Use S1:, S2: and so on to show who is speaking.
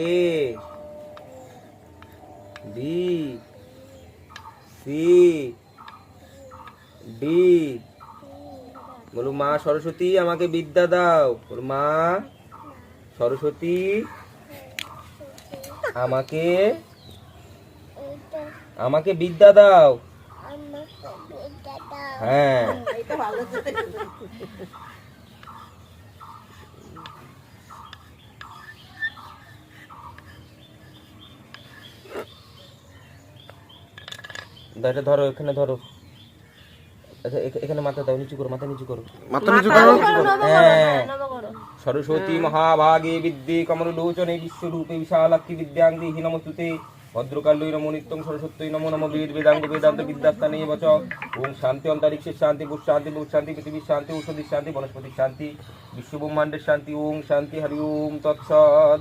S1: A B C D বলো মা সরস্বতী আমাকে বিদ্যা দাও। বলো মা সরস্বতী আমাকে আমাকে বিদ্যা দাও। হ্যাঁ। এটা ধরো এখানে ধরো। আচ্ছা এখানে মাথা দাও নিচু করো মাথা নিচু করো।
S2: মাথা নিচু করো।
S1: হ্যাঁ। সরস্বতী মহাভাগে বিদ্যে কমললোচনে বিশ্বরূপে বিশালাক্ষী বিদ্যাঙ্গি হি নমস্তুতে ভদ্রকাল্যই নমো নিত্যং সরস্বত্যই নমো নমো বেদ বেদাঙ্গ বেদান্ত বিদ্যাস্থানে বচ। ওম শান্তি অন্তরিক্ষের শান্তি বুক শান্তি বুক শান্তি পৃথিবীর শান্তি ঔষধির শান্তি বনস্পতির শান্তি বিশ্ব ব্রহ্মাণ্ডের শান্তি ওম শান্তি হরি ওম তৎসৎ।